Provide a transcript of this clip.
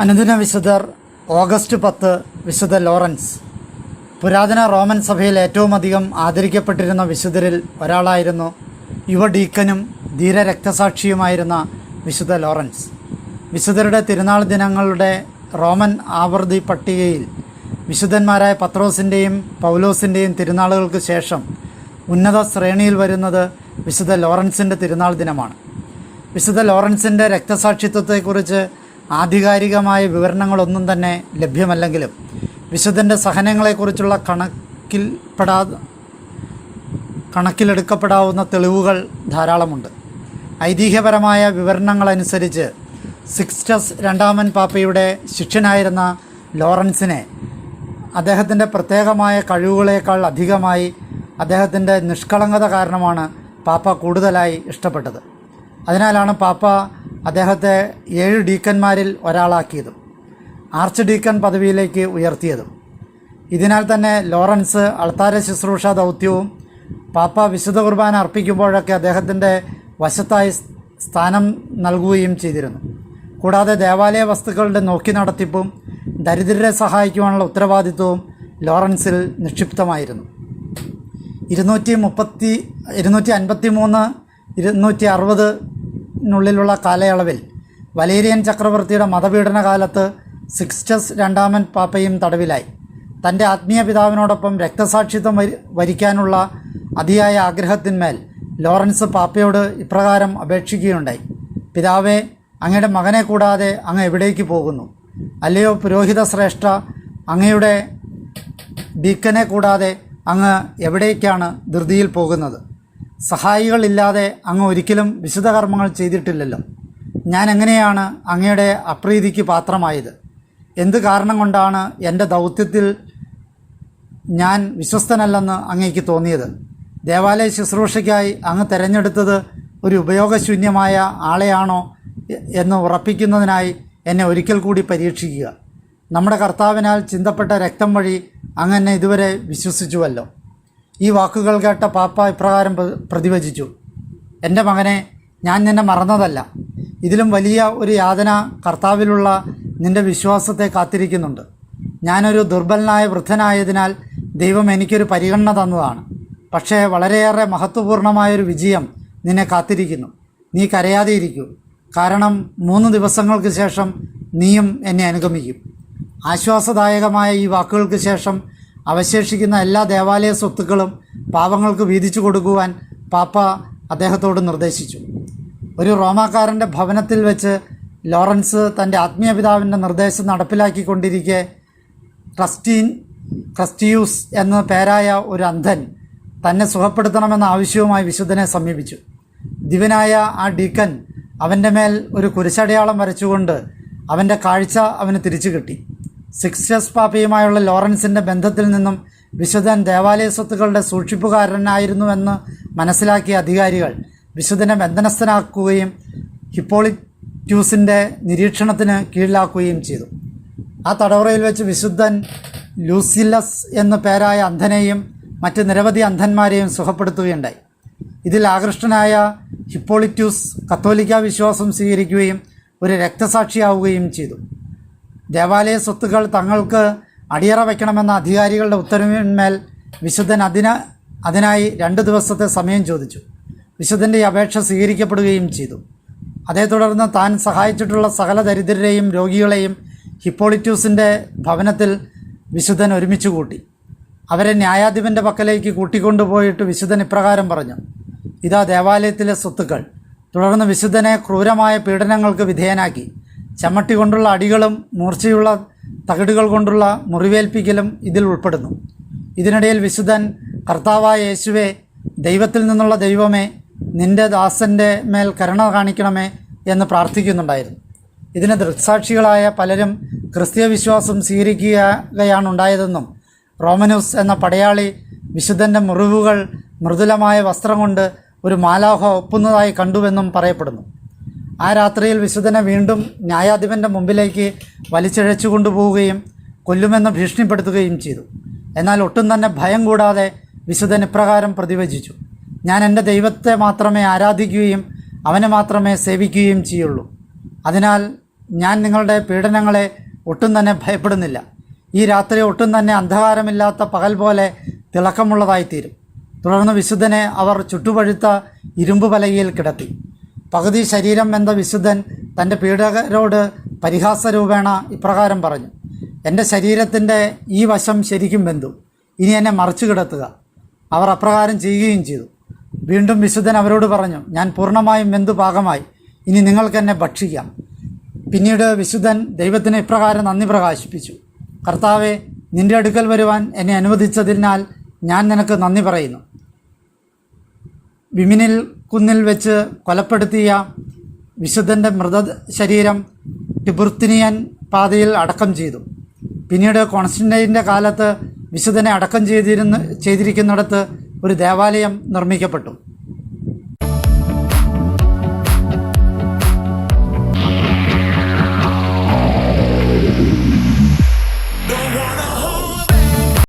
അനുദിന വിശുദ്ധർ ഓഗസ്റ്റ് പത്ത് വിശുദ്ധ ലോറൻസ്. പുരാതന റോമൻ സഭയിൽ ഏറ്റവും അധികം ആദരിക്കപ്പെട്ടിരുന്ന വിശുദ്ധരിൽ ഒരാളായിരുന്നു യുവ ഡീക്കനും ധീര രക്തസാക്ഷിയുമായിരുന്ന വിശുദ്ധ ലോറൻസ്. വിശുദ്ധരുടെ തിരുനാൾ ദിനങ്ങളുടെ റോമൻ ആവൃത്തി പട്ടികയിൽ വിശുദ്ധന്മാരായ പത്രോസിന്റെയും പൗലോസിന്റെയും തിരുനാളുകൾക്ക് ശേഷം ഉന്നത ശ്രേണിയിൽ വരുന്നത് വിശുദ്ധ ലോറൻസിന്റെ തിരുനാൾ ദിനമാണ്. വിശുദ്ധ ലോറൻസിന്റെ രക്തസാക്ഷിത്വത്തെക്കുറിച്ച് ആധികാരികമായ വിവരണങ്ങളൊന്നും തന്നെ ലഭ്യമല്ലെങ്കിലും വിശുദ്ധന്റെ സഹനങ്ങളെക്കുറിച്ചുള്ള കണക്കിൽപ്പെടാ കണക്കിലെടുക്കപ്പെടാവുന്ന തെളിവുകൾ ധാരാളമുണ്ട്. ഐതിഹ്യപരമായ വിവരണങ്ങളനുസരിച്ച് സിക്സ്റ്റസ് രണ്ടാമൻ പാപ്പയുടെ ശിഷ്യനായിരുന്ന ലോറൻസിനെ അദ്ദേഹത്തിന്റെ പ്രത്യേകമായ കഴിവുകളേക്കാൾ അധികമായി അദ്ദേഹത്തിന്റെ നിഷ്കളങ്കത കാരണമാണ് പാപ്പ കൂടുതലായി ഇഷ്ടപ്പെട്ടത്. അതിനാലാണ് പാപ്പ അദ്ദേഹത്തെ ഏഴ് ഡീക്കന്മാരിൽ ഒരാളാക്കിയതും ആർച്ച് ഡീക്കൻ പദവിയിലേക്ക് ഉയർത്തിയതും. ഇതിനാൽ തന്നെ ലോറൻസ് അൾത്താര ശുശ്രൂഷ ദൗത്യവും പാപ്പ വിശുദ്ധ കുർബാന അർപ്പിക്കുമ്പോഴൊക്കെ അദ്ദേഹത്തിന്റെ വശത്തായി സ്ഥാനം നൽകുകയും ചെയ്തിരുന്നു. കൂടാതെ ദേവാലയ വസ്തുക്കളുടെ നോക്കി നടത്തിപ്പും ദരിദ്രരെ സഹായിക്കുവാനുള്ള ഉത്തരവാദിത്വവും ലോറൻസിൽ നിക്ഷിപ്തമായിരുന്നു. ഇരുന്നൂറ്റി മുപ്പത്തി ഇരുന്നൂറ്റി അൻപത്തി മൂന്ന് ഇരുന്നൂറ്റി അറുപതിനുള്ളിലുള്ള കാലയളവിൽ വലേരിയൻ ചക്രവർത്തിയുടെ മതപീഡന കാലത്ത് സിക്സ്റ്റസ് രണ്ടാമൻ പാപ്പയും തടവിലായി. തന്റെ ആത്മീയ പിതാവിനോടൊപ്പം രക്തസാക്ഷിത്വം വരി വരിക്കാനുള്ള അതിയായ ആഗ്രഹത്തിന്മേൽ ലോറൻസ് പാപ്പയോട് ഇപ്രകാരം അപേക്ഷിക്കുകയുണ്ടായി. പിതാവേ അങ്ങയുടെ മകനെ കൂടാതെ അങ്ങ് എവിടേക്ക് പോകുന്നു? അല്ലയോ പുരോഹിത ശ്രേഷ്ഠ അങ്ങയുടെ ബീക്കനെ കൂടാതെ അങ്ങ് എവിടേക്കാണ് ധൃതിയിൽ പോകുന്നത്? സഹായികളില്ലാതെ അങ്ങ് ഒരിക്കലും വിശുദ്ധ കർമ്മങ്ങൾ ചെയ്തിട്ടില്ലല്ലോ. ഞാൻ എങ്ങനെയാണ് അങ്ങയുടെ അപ്രീതിക്ക് പാത്രമായത്? എന്ത് കാരണം കൊണ്ടാണ് എന്റെ ദൗത്യത്തിൽ ഞാൻ വിശ്വസ്തനല്ലെന്ന് അങ്ങേക്ക് തോന്നിയത്? ദേവാലയ ശുശ്രൂഷയ്ക്കായി അങ്ങ് തിരഞ്ഞെടുത്തത് ഒരു ഉപയോഗശൂന്യമായ ആളെയാണോ എന്ന് ഉറപ്പിക്കുന്നതിനായി എന്നെ ഒരിക്കൽ കൂടി പരീക്ഷിക്കുക. നമ്മുടെ കർത്താവിനാൽ ചിന്തപ്പെട്ട രക്തം വഴി അങ്ങ് എന്നെ ഇതുവരെ വിശ്വസിച്ചുവല്ലോ. ഈ വാക്കുകൾ കേട്ട പാപ്പ ഇപ്രകാരം പ്രതിവചിച്ചു. എന്റെ മകനെ ഞാൻ നിന്നെ മറന്നതല്ല. ഇതിലും വലിയ ഒരു യാതന കർത്താവിലുള്ള നിന്റെ വിശ്വാസത്തെ കാത്തിരിക്കുന്നുണ്ട്. ഞാനൊരു ദുർബലനായ വൃദ്ധനായതിനാൽ ദൈവം എനിക്കൊരു പരിഗണന തന്നതാണ്. പക്ഷേ വളരെയേറെ മഹത്വപൂർണമായൊരു വിജയം നിന്നെ കാത്തിരിക്കുന്നു. നീ കരയാതെ ഇരിക്കൂ. കാരണം മൂന്ന് ദിവസങ്ങൾക്ക് ശേഷം നീയും എന്നെ അനുഗമിക്കും. ആശ്വാസദായകമായ ഈ വാക്കുകൾക്ക് ശേഷം അവശേഷിക്കുന്ന എല്ലാ ദേവാലയ സ്വത്തുക്കളും പാവങ്ങൾക്ക് വീതിച്ചു കൊടുക്കുവാൻ പാപ്പ അദ്ദേഹത്തോട് നിർദ്ദേശിച്ചു. ഒരു റോമാക്കാരന്റെ ഭവനത്തിൽ വെച്ച് ലോറൻസ് തന്റെ ആത്മീയ പിതാവിന്റെ നിർദ്ദേശം നടപ്പിലാക്കിക്കൊണ്ടിരിക്കെ ട്രസ്റ്റീൻ ക്രസ്റ്റിയൂസ് എന്ന പേരായ ഒരു അന്ധൻ തന്നെ സുഖപ്പെടുത്തണമെന്ന ആവശ്യവുമായി വിശുദ്ധനെ സമീപിച്ചു. ദിവനായ ആ ഡീക്കൻ അവന്റെ മേൽ ഒരു കുരിശടയാളം വരച്ചുകൊണ്ട് അവന്റെ കാഴ്ച അവന് തിരിച്ചു കിട്ടി. സിക്സ്റ്റസ് പാപ്പയുമായുള്ള ലോറൻസിന്റെ ബന്ധത്തിൽ നിന്നും വിശുദ്ധൻ ദേവാലയ സ്വത്തുക്കളുടെ സൂക്ഷിപ്പുകാരനായിരുന്നുവെന്ന് മനസ്സിലാക്കിയ അധികാരികൾ വിശുദ്ധനെ ബന്ധനസ്ഥനാക്കുകയും ഹിപ്പോളിറ്റ്യൂസിന്റെ നിരീക്ഷണത്തിന് കീഴിലാക്കുകയും ചെയ്തു. ആ തടവറയിൽ വെച്ച് വിശുദ്ധൻ ലൂസിലസ് എന്ന പേരായ അന്ധനെയും മറ്റ് നിരവധി അന്ധന്മാരെയും സുഖപ്പെടുത്തുകയുണ്ടായി. ഇതിൽ ആകൃഷ്ടനായ ഹിപ്പോളിറ്റ്യൂസ് കത്തോലിക്ക വിശ്വാസം സ്വീകരിക്കുകയും ഒരു രക്തസാക്ഷിയാവുകയും ചെയ്തു. ദേവാലയ സ്വത്തുക്കൾ തങ്ങൾക്ക് അടിയറ വയ്ക്കണമെന്ന അധികാരികളുടെ ഉത്തരവിന്മേൽ വിശുദ്ധൻ അതിന അതിനായി രണ്ട് ദിവസത്തെ സമയം ചോദിച്ചു. വിശുദ്ധന്റെ ഈ അപേക്ഷ സ്വീകരിക്കപ്പെടുകയും ചെയ്തു. അതേ തുടർന്ന് താൻ സഹായിച്ചിട്ടുള്ള സകല ദരിദ്രരെയും രോഗികളെയും ഹിപ്പോളിറ്റ്യൂസിന്റെ ഭവനത്തിൽ വിശുദ്ധൻ ഒരുമിച്ച് കൂട്ടി. അവരെ ന്യായാധിപന്റെ പക്കലേക്ക് കൂട്ടിക്കൊണ്ടുപോയിട്ട് വിശുദ്ധൻ ഇപ്രകാരം പറഞ്ഞു ഇതാ ദേവാലയത്തിലെ സ്വത്തുക്കൾ. തുടർന്ന് വിശുദ്ധനെ ക്രൂരമായ പീഡനങ്ങൾക്ക് വിധേയനാക്കി. ചമ്മട്ടി കൊണ്ടുള്ള അടികളും മൂർച്ചയുള്ള തകിടുകൾ കൊണ്ടുള്ള മുറിവേൽപ്പിക്കലും ഇതിൽ ഉൾപ്പെടുന്നു. ഇതിനിടയിൽ വിശുദ്ധൻ കർത്താവായ യേശുവെ ദൈവത്തിൽ നിന്നുള്ള ദൈവമേ നിന്റെ ദാസന്റെ മേൽ കരുണ കാണിക്കണമേ എന്ന് പ്രാർത്ഥിക്കുന്നുണ്ടായിരുന്നു. ഇതിന് ദൃക്സാക്ഷികളായ പലരും ക്രിസ്തീയ വിശ്വാസം സ്വീകരിക്കുകയാണ് ഉണ്ടായതെന്നും റോമനൂസ് എന്ന പടയാളി വിശുദ്ധന്റെ മുറിവുകൾ മൃദുലമായ വസ്ത്രം കൊണ്ട് ഒരു മാലാഹ ഒപ്പുന്നതായി കണ്ടുവെന്നും പറയപ്പെടുന്നു. ആ രാത്രിയിൽ വിശുദ്ധനെ വീണ്ടും ന്യായാധിപന്റെ മുമ്പിലേക്ക് വലിച്ചിഴച്ചു കൊണ്ടുപോവുകയും കൊല്ലുമെന്ന് ഭീഷണിപ്പെടുത്തുകയും ചെയ്തു. എന്നാൽ ഒട്ടും തന്നെ ഭയം കൂടാതെ വിശുദ്ധൻ ഇപ്രകാരം പ്രതിവചിച്ചു. ഞാൻ എന്റെ ദൈവത്തെ മാത്രമേ ആരാധിക്കുകയും അവനെ മാത്രമേ സേവിക്കുകയും ചെയ്യുള്ളൂ. അതിനാൽ ഞാൻ നിങ്ങളുടെ പീഡനങ്ങളെ ഒട്ടും തന്നെ ഭയപ്പെടുന്നില്ല. ഈ രാത്രി ഒട്ടും തന്നെ അന്ധകാരമില്ലാത്ത പകൽ പോലെ തിളക്കമുള്ളതായിത്തീരും. തുടർന്ന് വിശുദ്ധനെ അവർ ചുട്ടുപഴുത്ത ഇരുമ്പ് പലകയിൽ കിടത്തി. പകുതി ശരീരം എന്ന വിശുദ്ധൻ തന്റെ പീഡകരോട് പരിഹാസരൂപേണ ഇപ്രകാരം പറഞ്ഞു എന്റെ ശരീരത്തിന്റെ ഈ വശം ശരിക്കും ബന്ധു ഇനി എന്നെ മറിച്ചു കിടത്തുക. അവർ അപ്രകാരം ചെയ്യുകയും ചെയ്തു. വീണ്ടും വിശുദ്ധൻ അവരോട് പറഞ്ഞു ഞാൻ പൂർണമായും ബന്ധു പാകമായി. ഇനി നിങ്ങൾക്ക് എന്നെ ഭക്ഷിക്കാം. പിന്നീട് വിശുദ്ധൻ ദൈവത്തിന് ഇപ്രകാരം നന്ദി പ്രകാശിപ്പിച്ചു കർത്താവെ നിന്റെ അടുക്കൽ വരുവാൻ എന്നെ അനുവദിച്ചതിനാൽ ഞാൻ നിനക്ക് നന്ദി പറയുന്നു. വിമിനിൽ കുന്നിൽ വെച്ച് കൊലപ്പെടുത്തിയ വിശുദ്ധന്റെ മൃതശരീരം ടിബുർത്തിനിയൻ പാതയിൽ അടക്കം ചെയ്തു. പിന്നീട് കോൺസ്റ്റന്റൈന്റെ കാലത്ത് വിശുദ്ധനെ അടക്കം ചെയ്തിരുന്ന ചെയ്തിരിക്കുന്നിടത്ത് ഒരു ദേവാലയം നിർമ്മിക്കപ്പെട്ടു.